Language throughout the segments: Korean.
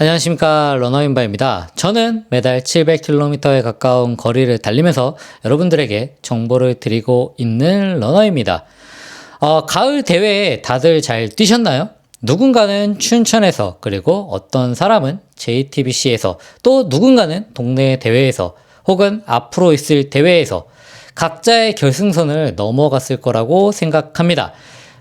안녕하십니까 러너인바입니다. 저는 매달 700km에 가까운 거리를 달리면서 여러분들에게 정보를 드리고 있는 러너입니다. 어, 가을 대회에 다들 잘 뛰셨나요? 누군가는 춘천에서 그리고 어떤 사람은 JTBC에서 또 누군가는 동네 대회에서 혹은 앞으로 있을 대회에서 각자의 결승선을 넘어갔을 거라고 생각합니다.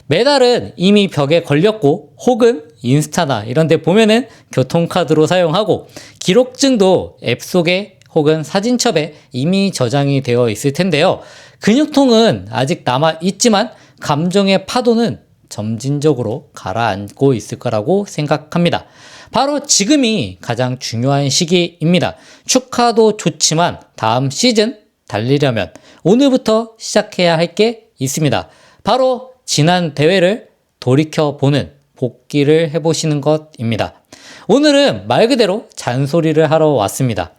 메달은 이미 벽에 걸렸고 혹은 인스타나 이런 데 보면은 교통카드로 사용하고 기록증도 앱 속에 혹은 사진첩에 이미 저장이 되어 있을 텐데요. 근육통은 아직 남아 있지만 감정의 파도는 점진적으로 가라앉고 있을 거라고 생각합니다. 바로 지금이 가장 중요한 시기입니다. 축하도 좋지만 다음 시즌 달리려면 오늘부터 시작해야 할 게 있습니다. 바로 지난 대회를 돌이켜보는 복귀를 해보시는 것입니다. 오늘은 말 그대로 잔소리를 하러 왔습니다.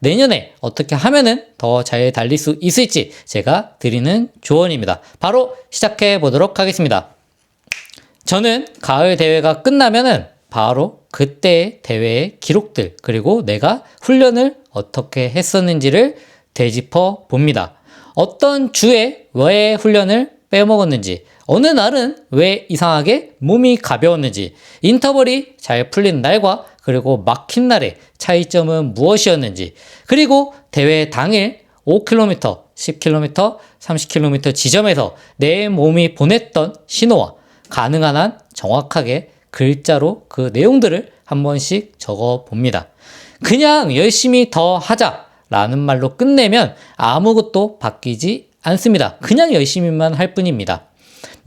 내년에 어떻게 하면은 더 잘 달릴 수 있을지 제가 드리는 조언입니다. 바로 시작해 보도록 하겠습니다. 저는 가을 대회가 끝나면은 바로 그때의 대회의 기록들 그리고 내가 훈련을 어떻게 했었는지를 되짚어 봅니다. 어떤 주에 왜 훈련을 빼먹었는지, 어느 날은 왜 이상하게 몸이 가벼웠는지, 인터벌이 잘 풀린 날과 그리고 막힌 날의 차이점은 무엇이었는지, 그리고 대회 당일 5km, 10km, 30km 지점에서 내 몸이 보냈던 신호와 가능한 한 정확하게 글자로 그 내용들을 한 번씩 적어 봅니다. 그냥 열심히 더 하자 라는 말로 끝내면 아무것도 바뀌지 않습니다. 그냥 열심히만 할 뿐입니다.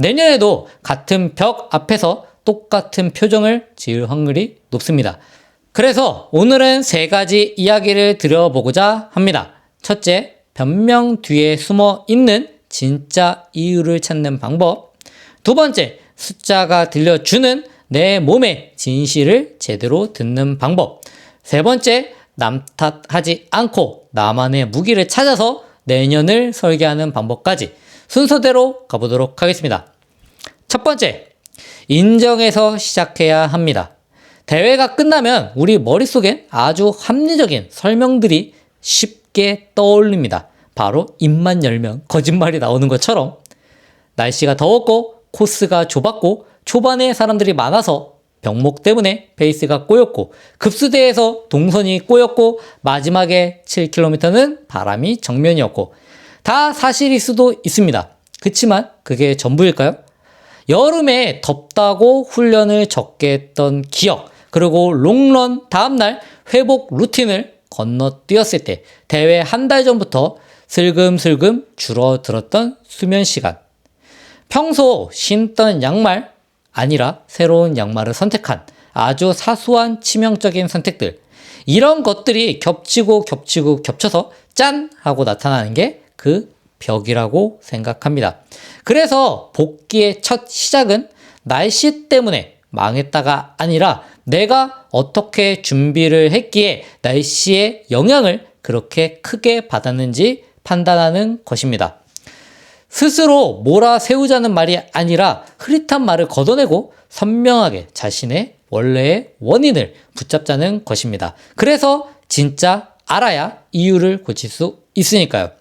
내년에도 같은 벽 앞에서 똑같은 표정을 지을 확률이 높습니다. 그래서 오늘은 세 가지 이야기를 드려보고자 합니다. 첫째, 변명 뒤에 숨어 있는 진짜 이유를 찾는 방법. 두 번째, 숫자가 들려주는 내 몸의 진실을 제대로 듣는 방법. 세 번째, 남 탓하지 않고 나만의 무기를 찾아서 내년을 설계하는 방법까지 순서대로 가보도록 하겠습니다. 첫 번째, 인정해서 시작해야 합니다. 대회가 끝나면 우리 머릿속엔 아주 합리적인 설명들이 쉽게 떠올립니다. 바로 입만 열면 거짓말이 나오는 것처럼 날씨가 더웠고 코스가 좁았고 초반에 사람들이 많아서 병목 때문에 페이스가 꼬였고 급수대에서 동선이 꼬였고 마지막에 7km는 바람이 정면이었고 다 사실일 수도 있습니다. 그치만 그게 전부일까요? 여름에 덥다고 훈련을 적게 했던 기억 그리고 롱런 다음날 회복 루틴을 건너뛰었을 때 대회 한 달 전부터 슬금슬금 줄어들었던 수면 시간 평소 신던 양말 아니라 새로운 양말을 선택한 아주 사소한 치명적인 선택들. 이런 것들이 겹치고 겹치고 겹쳐서 짠! 하고 나타나는 게 그 벽이라고 생각합니다. 그래서 복귀의 첫 시작은 날씨 때문에 망했다가 아니라 내가 어떻게 준비를 했기에 날씨의 영향을 그렇게 크게 받았는지 판단하는 것입니다. 스스로 몰아 세우자는 말이 아니라 흐릿한 말을 걷어내고 선명하게 자신의 원래의 원인을 붙잡자는 것입니다. 그래서 진짜 알아야 이유를 고칠 수 있으니까요.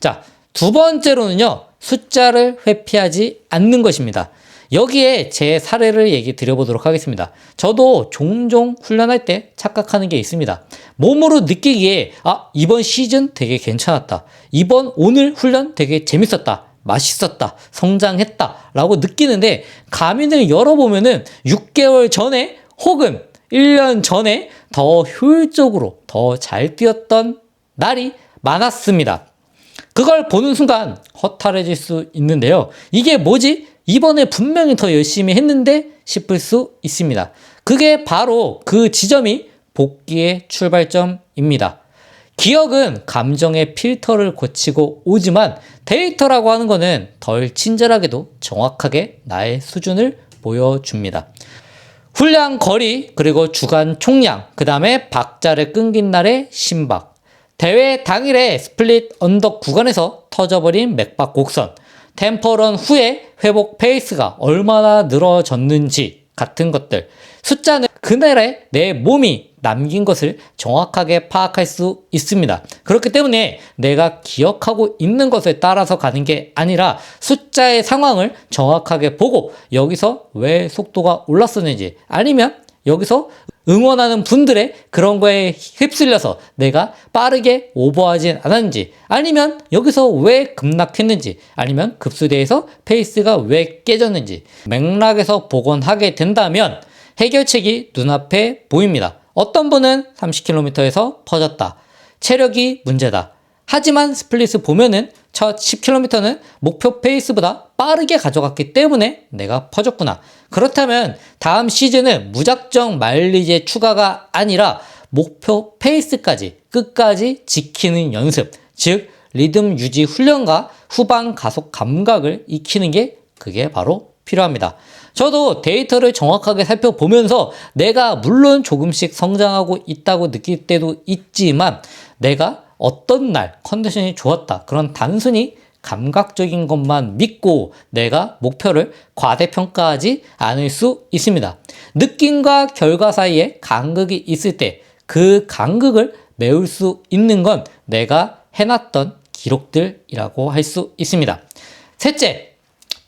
자, 두 번째로는요, 숫자를 회피하지 않는 것입니다. 여기에 제 사례를 얘기 드려보도록 하겠습니다. 저도 종종 훈련할 때 착각하는 게 있습니다. 몸으로 느끼기에, 아, 이번 시즌 되게 괜찮았다. 이번 오늘 훈련 되게 재밌었다. 맛있었다, 성장했다, 라고 느끼는데, 가민을 열어보면은 6개월 전에 혹은 1년 전에 더 효율적으로 더 잘 뛰었던 날이 많았습니다. 그걸 보는 순간 허탈해질 수 있는데요. 이게 뭐지? 이번에 분명히 더 열심히 했는데 싶을 수 있습니다. 그게 바로 그 지점이 복귀의 출발점입니다. 기억은 감정의 필터를 거치고 오지만 데이터라고 하는 것은 덜 친절하게도 정확하게 나의 수준을 보여줍니다. 훈련 거리, 그리고 주간 총량, 그 다음에 박자를 끊긴 날의 심박, 대회 당일에 스플릿 언덕 구간에서 터져버린 맥박 곡선, 템퍼런 후에 회복 페이스가 얼마나 늘어졌는지 같은 것들. 숫자는 그날에 내 몸이 남긴 것을 정확하게 파악할 수 있습니다. 그렇기 때문에 내가 기억하고 있는 것에 따라서 가는 게 아니라 숫자의 상황을 정확하게 보고 여기서 왜 속도가 올랐었는지 아니면 여기서 응원하는 분들의 그런 거에 휩쓸려서 내가 빠르게 오버하진 않았는지 아니면 여기서 왜 급락했는지 아니면 급수대에서 페이스가 왜 깨졌는지 맥락에서 복원하게 된다면 해결책이 눈앞에 보입니다. 어떤 분은 30km에서 퍼졌다. 체력이 문제다. 하지만 스플릿을 보면은 첫 10km는 목표 페이스보다 빠르게 가져갔기 때문에 내가 퍼졌구나. 그렇다면 다음 시즌은 무작정 마일리지의 추가가 아니라 목표 페이스까지 끝까지 지키는 연습. 즉, 리듬 유지 훈련과 후반 가속 감각을 익히는 게 그게 바로 필요합니다. 저도 데이터를 정확하게 살펴보면서 내가 물론 조금씩 성장하고 있다고 느낄 때도 있지만 내가 어떤 날 컨디션이 좋았다. 그런 단순히 감각적인 것만 믿고 내가 목표를 과대평가하지 않을 수 있습니다. 느낌과 결과 사이에 간극이 있을 때 그 간극을 메울 수 있는 건 내가 해놨던 기록들이라고 할 수 있습니다. 셋째,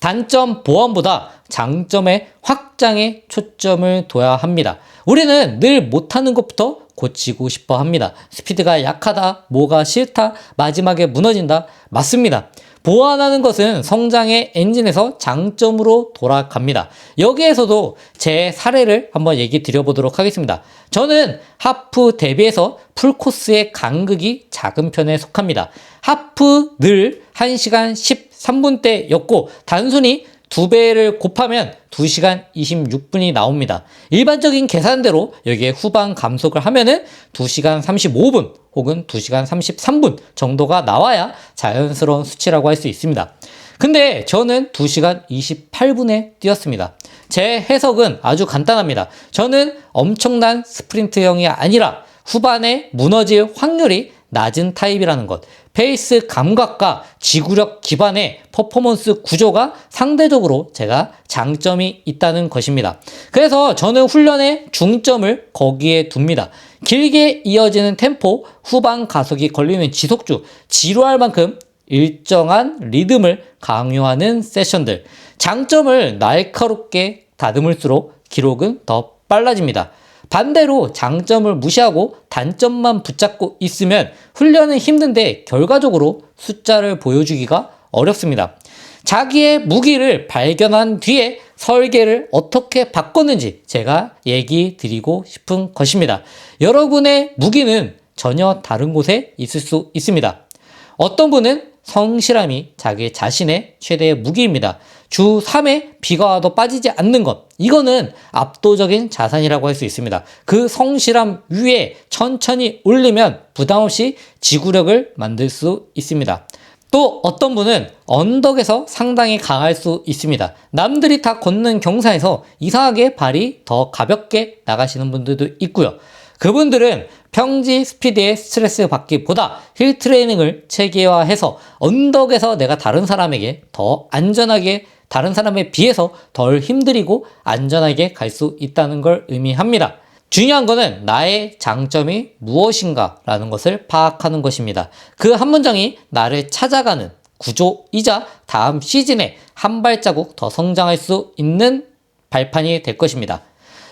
단점 보완보다 장점의 확장에 초점을 둬야 합니다. 우리는 늘 못하는 것부터 고치고 싶어 합니다. 스피드가 약하다, 뭐가 싫다, 마지막에 무너진다. 맞습니다. 보완하는 것은 성장의 엔진에서 장점으로 돌아갑니다. 여기에서도 제 사례를 한번 얘기 드려보도록 하겠습니다. 저는 하프 대비해서 풀코스의 간극이 작은 편에 속합니다. 하프 늘 1시간 13분대였고 단순히 두 배를 곱하면 2시간 26분이 나옵니다. 일반적인 계산대로 여기에 후반 감속을 하면은 2시간 35분 혹은 2시간 33분 정도가 나와야 자연스러운 수치라고 할 수 있습니다. 근데 저는 2시간 28분에 뛰었습니다. 제 해석은 아주 간단합니다. 저는 엄청난 스프린트형이 아니라 후반에 무너질 확률이 낮은 타입이라는 것. 페이스 감각과 지구력 기반의 퍼포먼스 구조가 상대적으로 제가 장점이 있다는 것입니다. 그래서 저는 훈련의 중점을 거기에 둡니다. 길게 이어지는 템포, 후반 가속이 걸리는 지속주, 지루할 만큼 일정한 리듬을 강요하는 세션들. 장점을 날카롭게 다듬을수록 기록은 더 빨라집니다. 반대로 장점을 무시하고 단점만 붙잡고 있으면 훈련은 힘든데 결과적으로 숫자를 보여주기가 어렵습니다. 자기의 무기를 발견한 뒤에 설계를 어떻게 바꿨는지 제가 얘기 드리고 싶은 것입니다. 여러분의 무기는 전혀 다른 곳에 있을 수 있습니다. 어떤 분은 성실함이 자기 자신의 최대의 무기입니다. 주 3회 비가 와도 빠지지 않는 것. 이거는 압도적인 자산이라고 할 수 있습니다. 그 성실함 위에 천천히 올리면 부담 없이 지구력을 만들 수 있습니다. 또 어떤 분은 언덕에서 상당히 강할 수 있습니다. 남들이 다 걷는 경사에서 이상하게 발이 더 가볍게 나가시는 분들도 있고요. 그분들은 평지 스피드에 스트레스 받기보다 힐 트레이닝을 체계화해서 언덕에서 내가 다른 사람에게 더 안전하게 다른 사람에 비해서 덜 힘들이고 안전하게 갈 수 있다는 걸 의미합니다. 중요한 거는 나의 장점이 무엇인가 라는 것을 파악하는 것입니다. 그 한 문장이 나를 찾아가는 구조이자 다음 시즌에 한 발자국 더 성장할 수 있는 발판이 될 것입니다.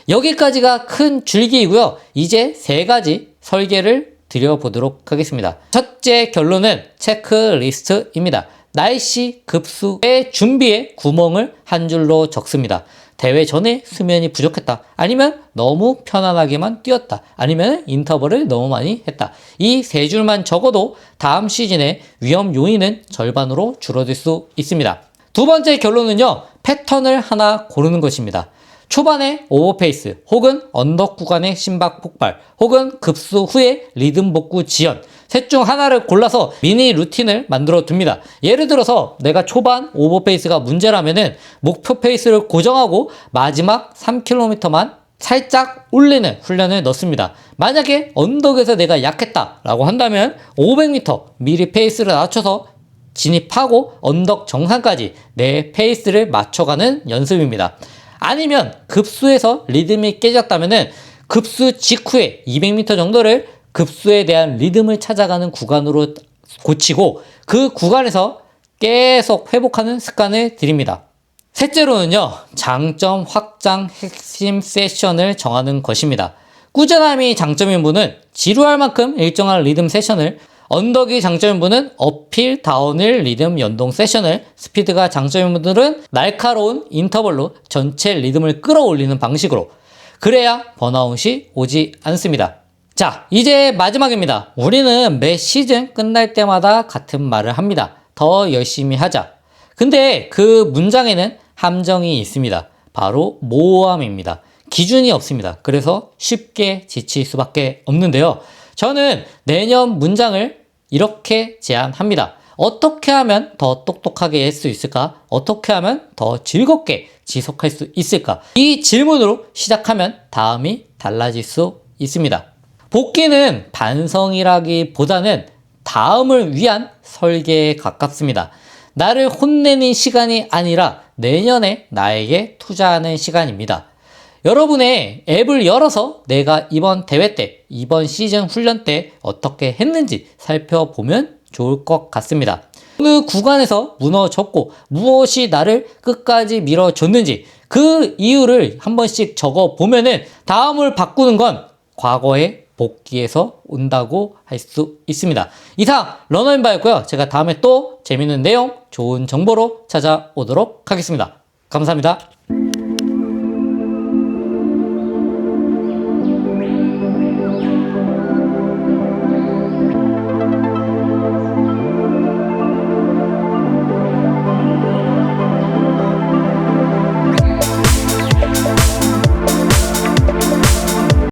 여기까지가 큰 줄기이고요. 이제 세 가지 설계를 드려보도록 하겠습니다. 첫째 결론은 체크리스트입니다. 날씨, 급수의 준비에 구멍을 한 줄로 적습니다. 대회 전에 수면이 부족했다. 아니면 너무 편안하게만 뛰었다. 아니면 인터벌을 너무 많이 했다. 이 세 줄만 적어도 다음 시즌의 위험 요인은 절반으로 줄어들 수 있습니다. 두 번째 결론은요, 패턴을 하나 고르는 것입니다. 초반에 오버페이스 혹은 언덕 구간의 심박 폭발 혹은 급수 후에 리듬 복구 지연 셋 중 하나를 골라서 미니 루틴을 만들어 둡니다. 예를 들어서 내가 초반 오버 페이스가 문제라면은 목표 페이스를 고정하고 마지막 3km만 살짝 올리는 훈련을 넣습니다. 만약에 언덕에서 내가 약했다라고 한다면 500m 미리 페이스를 낮춰서 진입하고 언덕 정상까지 내 페이스를 맞춰가는 연습입니다. 아니면 급수에서 리듬이 깨졌다면은 급수 직후에 200m 정도를 급수에 대한 리듬을 찾아가는 구간으로 고치고 그 구간에서 계속 회복하는 습관을 드립니다. 셋째로는요, 장점 확장 핵심 세션을 정하는 것입니다. 꾸준함이 장점인 분은 지루할 만큼 일정한 리듬 세션을, 언덕이 장점인 분은 어필, 다운힐 리듬 연동 세션을, 스피드가 장점인 분들은 날카로운 인터벌로 전체 리듬을 끌어올리는 방식으로, 그래야 번아웃이 오지 않습니다. 자, 이제 마지막입니다. 우리는 매 시즌 끝날 때마다 같은 말을 합니다. 더 열심히 하자. 근데 그 문장에는 함정이 있습니다. 바로 모호함입니다. 기준이 없습니다. 그래서 쉽게 지칠 수밖에 없는데요. 저는 내년 문장을 이렇게 제안합니다. 어떻게 하면 더 똑똑하게 할 수 있을까? 어떻게 하면 더 즐겁게 지속할 수 있을까? 이 질문으로 시작하면 다음이 달라질 수 있습니다. 복귀는 반성이라기보다는 다음을 위한 설계에 가깝습니다. 나를 혼내는 시간이 아니라 내년에 나에게 투자하는 시간입니다. 여러분의 앱을 열어서 내가 이번 대회 때, 이번 시즌 훈련 때 어떻게 했는지 살펴보면 좋을 것 같습니다. 그 구간에서 무너졌고 무엇이 나를 끝까지 밀어줬는지 그 이유를 한 번씩 적어 보면은 다음을 바꾸는 건 과거에 복귀해서 온다고 할 수 있습니다. 이상 러너인바였고요. 제가 다음에 또 재밌는 내용, 좋은 정보로 찾아오도록 하겠습니다. 감사합니다.